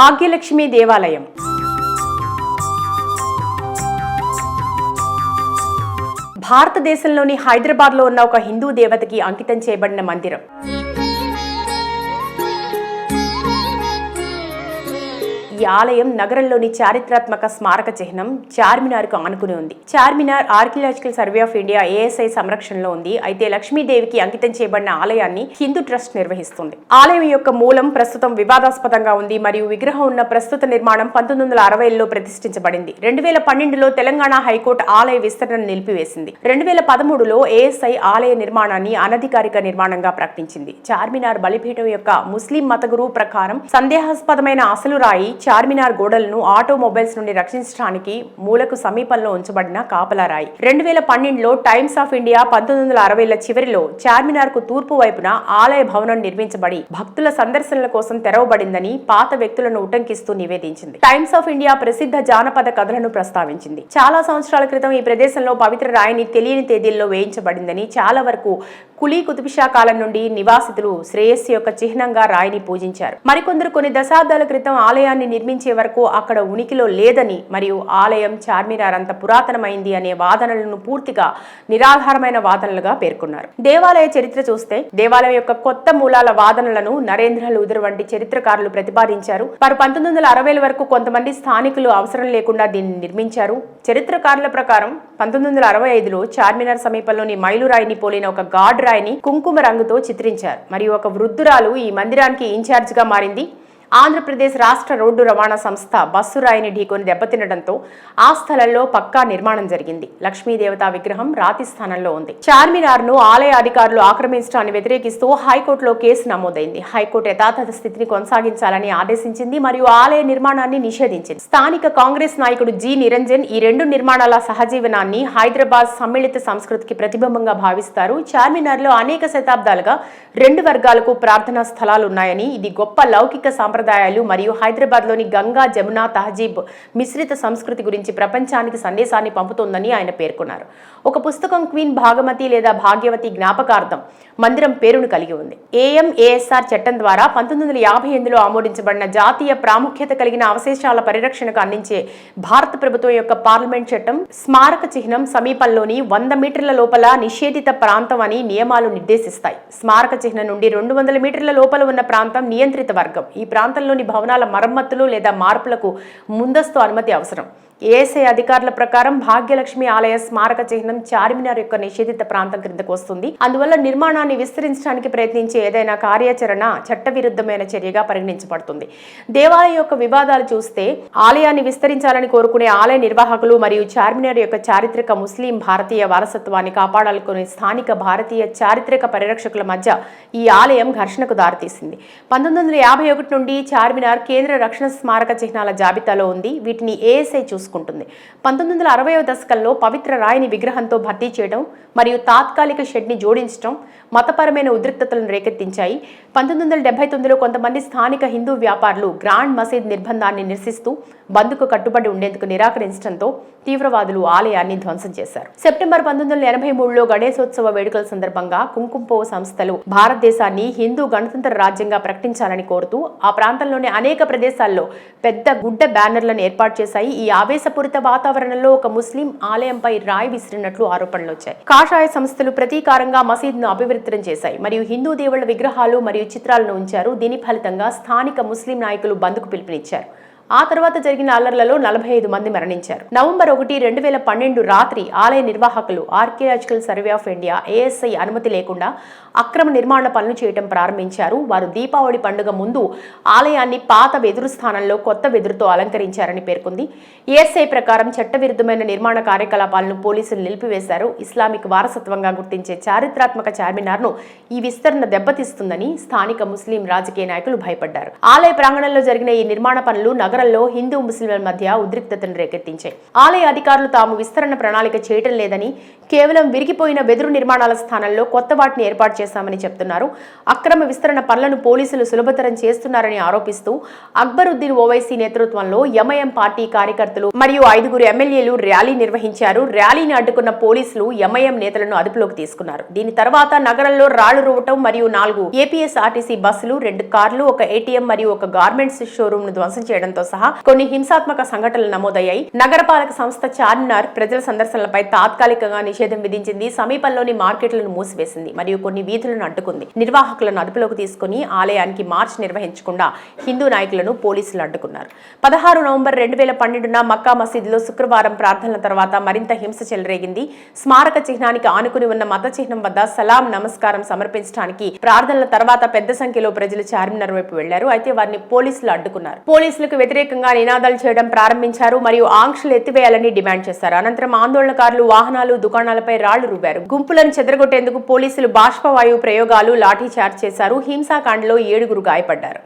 భాగ్యలక్ష్మి దేవాలయం. భారతదేశంలోని హైదరాబాద్లో ఉన్న ఒక హిందూ దేవతకి అంకితం చేయబడిన మందిరం. ఈ ఆలయం నగరంలోని చారిత్రాత్మక స్మారక చిహ్నం చార్మినార్కు ఆనుకుని ఉంది. Charminar archaeological survey of India ASI సంరక్షణలో ఉంది. అయితే లక్ష్మీదేవికి అంకితం చేయబడిన ఆలయాన్ని హిందూ ట్రస్ట్ నిర్వహిస్తుంది. ఆలయం యొక్క మూలం ప్రస్తుతం వివాదాస్పదంగా ఉంది. మరియు విగ్రహం ఉన్న ప్రస్తుత నిర్మాణం పంతొమ్మిది వందల అరవైలో ప్రతిష్ఠించబడింది. రెండు వేల పన్నెండులో తెలంగాణ హైకోర్టు ఆలయ విస్తరణను నిలిపివేసింది. రెండు వేల పదమూడులో ఏఎస్ఐ ఆలయ నిర్మాణాన్ని అనధికారిక నిర్మాణంగా ప్రకటించింది. చార్మినార్ బలిపీఠం యొక్క ముస్లిం మత ప్రకారం సందేహాస్పదమైన అసలు రాయి చార్మినార్ గోడలను ఆటోమొబైల్స్ నుండి రక్షించడానికి మూలకు సమీపంలో ఉంచబడిన కాపలారాయి. రెండు వేల పన్నెండులో టైమ్స్ ఆఫ్ ఇండియా పంతొమ్మిది వందల అరవైల చివరిలో చార్మినార్కు తూర్పు వైపున ఆలయ భవనం నిర్మించబడి భక్తుల సందర్శనల కోసం తెరవబడిందని పాత వ్యక్తులను ఉటంకిస్తూ నివేదించింది. టైమ్స్ ఆఫ్ ఇండియా ప్రసిద్ధ జానపద కథలను ప్రస్తావించింది. చాలా సంవత్సరాల క్రితం ఈ ప్రదేశంలో పవిత్ర రాయిని తెలియని తేదీల్లో వేయించబడిందని చాలా వరకు కులీ కుతుబిషా కాలం నుండి నివాసితులు శ్రేయస్సు యొక్క చిహ్నంగా రాయిని పూజించారు. మరికొందరు కొన్ని దశాబ్దాల క్రితం ఆలయాన్ని నిర్మించే వరకు అక్కడ ఉనికిలో లేదని మరియు ఆలయం చార్మినార్ అంత పురాతనమైంది అనే వాదనలను పూర్తిగా నిరాధారమైన వాదనలుగా పేర్కొన్నారు. దేవాలయ చరిత్ర చూస్తే దేవాలయం యొక్క కొత్త మూలాల వాదనలను నరేంద్ర లూదర్ వంటి చరిత్రకారులు ప్రతిపాదించారు. వారు పంతొమ్మిది వందల అరవైల వరకు కొంతమంది స్థానికులు అవసరం లేకుండా దీన్ని నిర్మించారు. చరిత్రకారుల ప్రకారం పంతొమ్మిది వందల అరవై ఐదులో చార్మినార్ సమీపంలోని మైలురాయిని పోలిన ఒక గాడ్ రాయిని కుంకుమ రంగుతో చిత్రించారు. మరియు ఒక వృద్ధురాలు ఈ మందిరానికి ఇన్ఛార్జ్గా మారింది. ఆంధ్రప్రదేశ్ రాష్ట్ర రోడ్డు రవాణా సంస్థ బస్సు రాయిని ఢీకొని దెబ్బతినడంతో ఆ స్థలంలో పక్కా నిర్మాణం జరిగింది. లక్ష్మీదేవత విగ్రహం రాతి స్థానంలో ఉంది. చార్మినార్ను ఆలయ అధికారులు ఆక్రమించడాన్ని వ్యతిరేకిస్తూ హైకోర్టులో కేసు నమోదైంది. హైకోర్టు యథాతథ స్థితిని కొనసాగించాలని ఆదేశించింది మరియు ఆలయ నిర్మాణాన్ని నిషేధించింది. స్థానిక కాంగ్రెస్ నాయకుడు జి. నిరంజన్ ఈ రెండు నిర్మాణాల సహజీవనాన్ని హైదరాబాద్ సమ్మిళిత సంస్కృతికి ప్రతిబింబంగా భావిస్తారు. చార్మినార్లో అనేక శతాబ్దాలుగా రెండు వర్గాలకు ప్రార్థనా స్థలాలు ఉన్నాయని ఇది గొప్ప లౌకిక సంప్రదాయాలు మరియు హైదరాబాద్లోని గంగా జమున తహజీబ్ మిశ్రిత సంస్కృతి గురించి ప్రపంచానికి సందేశాన్ని పంపుతోందని ఆయన పేర్కొన్నారు. ఒక పుస్తకం క్వీన్ భాగమతి లేదా భాగ్యవతి జ్ఞాపకార్థం మందిరం పేరును కలిగి ఉంది. ఏఎంఏఎస్ఆర్ చట్టం ద్వారా పంతొమ్మిది వందల యాభై ఎనిమిదిలో ఆమోదించబడిన జాతీయ ప్రాముఖ్యత కలిగిన అవశేషాల పరిరక్షణకు అందించే భారత ప్రభుత్వం యొక్క పార్లమెంట్ చట్టం స్మారక చిహ్నం సమీపంలోని వంద మీటర్ల లోపల నిషేధిత ప్రాంతం అని నియమాలు నిర్దేశిస్తాయి. స్మారక చిహ్నం నుండి రెండు వందల మీటర్ల లోపల ఉన్న ప్రాంతం నియంత్రిత వర్గం. ఈ ప్రాంతం ప్రాంతంలోని భవనాల మరమ్మతులు లేదా మార్పులకు ముందస్తు అనుమతి అవసరం. ఏఎస్ఐ అధికారుల ప్రకారం భాగ్యలక్ష్మి ఆలయ స్మారక చిహ్నం చార్మినార్ యొక్క నిషేధిత ప్రాంతం క్రిందకు వస్తుంది. అందువల్ల నిర్మాణాన్ని విస్తరించడానికి ప్రయత్నించే ఏదైనా కార్యాచరణ చట్టవిరుద్ధమైన చర్యగా పరిగణించబడుతుంది. దేవాలయం యొక్క వివాదాలు చూస్తే ఆలయాన్ని విస్తరించాలని కోరుకునే ఆలయ నిర్వాహకులు మరియు చార్మినార్ యొక్క చారిత్రక ముస్లిం భారతీయ వారసత్వాన్ని కాపాడాలనుకునే స్థానిక భారతీయ చారిత్రక పరిరక్షకుల మధ్య ఈ ఆలయం ఘర్షణకు దారితీసింది. పంతొమ్మిది వందల యాభై ఒకటి నుండి చార్మినార్ కేంద్ర రక్షణ స్మారక చిహ్నాల జాబితాలో ఉంది. వీటిని ఏఎస్ఐ చూసుకుంటుంది పంతొమ్మిది వందల అరవయో దశకంలో పవిత్ర రాయిని విగ్రహంతో భర్తీ చేయడం మరియు తాత్కాలిక షెడ్ని జోడించడం మతపరమైన ఉద్రిక్తతలను రేకెత్తించాయి. పంతొమ్మిది వందల డెబ్బై తొమ్మిదిలో కొంతమంది స్థానిక హిందూ వ్యాపారులు గ్రాండ్ మసీద్ నిర్బంధాన్ని నిరసిస్తూ బంద్కు కట్టుబడి ఉండేందుకు నిరాకరించడంతో తీవ్రవాదులు ఆలయాన్ని ధ్వంసం చేశారు. సెప్టెంబర్ పంతొమ్మిది వందల ఎనభై మూడులో గణేశోత్సవ వేడుకల సందర్భంగా కుంకుంపో సంస్థలు భారతదేశాన్ని హిందూ గణతంత్ర రాజ్యంగా ప్రకటించాలని కోరుతూ ఆ ప్రాంతంలోని అనేక ప్రదేశాల్లో పెద్ద గుడ్డ బ్యానర్లను ఏర్పాటు చేశాయి. ఈ ఆవేశపూరిత వాతావరణంలో ఒక ముస్లిం ఆలయంపై రాయి విసిరినట్లు ఆరోపణలు వచ్చాయి. కాషాయ సంస్థలు ప్రతీకారంగా మసీద్ను అభివృద్ధి చేశాయి. మరియు హిందూ దేవుళ్ళ విగ్రహాలు మరియు చిత్రాలను ఉంచారు. దీని ఫలితంగా స్థానిక ముస్లిం నాయకులు బంద్కు పిలుపునిచ్చారు. ఆ తర్వాత జరిగిన అల్లర్లలో నలభై ఐదు మంది మరణించారు. నవంబర్ ఒకటి రెండు వేల పన్నెండు రాత్రి ఆలయ నిర్వాహకులు archaeological survey of India ASI అనుమతి లేకుండా అక్రమ నిర్మాణ పనులు చేయడం ప్రారంభించారు. వారు దీపావళి పండుగ ముందు ఆలయాన్ని పాత వెదురు స్థానంలో కొత్త వెదురుతో అలంకరించారని పేర్కొంది. ఏఎస్ఐ ప్రకారం చట్టవిరుద్ధమైన నిర్మాణ కార్యకలాపాలను పోలీసులు నిలిపివేశారు. ఇస్లామిక్ వారసత్వంగా గుర్తించే చారిత్రాత్మక చార్మినార్ను ఈ విస్తరణ దెబ్బతీస్తుందని స్థానిక ముస్లిం రాజకీయ నాయకులు భయపడ్డారు. ఆలయ ప్రాంగణంలో జరిగిన ఈ నిర్మాణ పనులు నగర నగరంలో హిందూ ముస్లింల మధ్య ఉద్రిక్తతను రేకెత్తించాయి. ఆలయ అధికారులు తాము విస్తరణ ప్రణాళిక చేయటం లేదని కేవలం విరిగిపోయిన వెదురు నిర్మాణాల స్థానంలో కొత్త వాటిని ఏర్పాటు చేశామని చెప్తున్నారు. అక్రమ విస్తరణ పనులను పోలీసులు సులభతరం చేస్తున్నారని ఆరోపిస్తూ అక్బరుద్దీన్ ఓవైసీ నేతృత్వంలో ఎంఐఎం పార్టీ కార్యకర్తలు మరియు ఐదుగురు ఎమ్మెల్యేలు ర్యాలీ నిర్వహించారు. ర్యాలీని అడ్డుకున్న పోలీసులు ఎంఐఎం నేతలను అదుపులోకి తీసుకున్నారు. దీని తర్వాత నగరంలో రాళ్ళు రువ్వటం మరియు నాలుగు ఏపీఎస్ ఆర్టీసీ బస్సులు రెండు కార్లు ఒక ఏటీఎం మరియు ఒక గార్మెంట్స్ షోరూమ్ను ధ్వంసం చేయడంతో సహా కొన్ని హింసాత్మక సంఘటనలు నమోదయ్యాయి. నగరపాలక సంస్థ చార్మినార్ ప్రజల సందర్శనలపై తాత్కాలికంగా నిషేధం విధించింది. సమీపంలోని మార్కెట్లను మూసివేసింది మరియు కొన్ని వీధులను అడ్డుకుంది. నిర్వాహకులను అదుపులోకి తీసుకుని ఆలయానికి మార్చ్ నిర్వహించకుండా హిందూ నాయకులను పోలీసులు అడ్డుకున్నారు. పదహారు నవంబర్ రెండు వేల పన్నెండున మక్కా మసీదులో శుక్రవారం ప్రార్థనల తర్వాత మరింత హింస చెలరేగింది. స్మారక చిహ్నానికి ఆనుకుని ఉన్న మత చిహ్నం వద్ద సలాం నమస్కారం సమర్పించడానికి ప్రార్థనల తర్వాత పెద్ద సంఖ్యలో ప్రజలు చార్మినార్ వైపు వెళ్ళారు. అయితే వారిని పోలీసులు అడ్డుకున్నారు. పోలీసులకు వ్యతిరేకంగా నినాదాలు చేయడం ప్రారంభించారు మరియు ఆంక్షలు ఎత్తివేయాలని డిమాండ్ చేశారు. అనంతరం ఆందోళనకారులు వాహనాలు దుకాణాలపై రాళ్ళు రువ్వారు. గుంపులను చెదరగొట్టేందుకు పోలీసులు బాష్పవాయువు ప్రయోగాలు లాఠీ చార్జ్ చేశారు. హింసాకాండలో ఏడుగురు గాయపడ్డారు.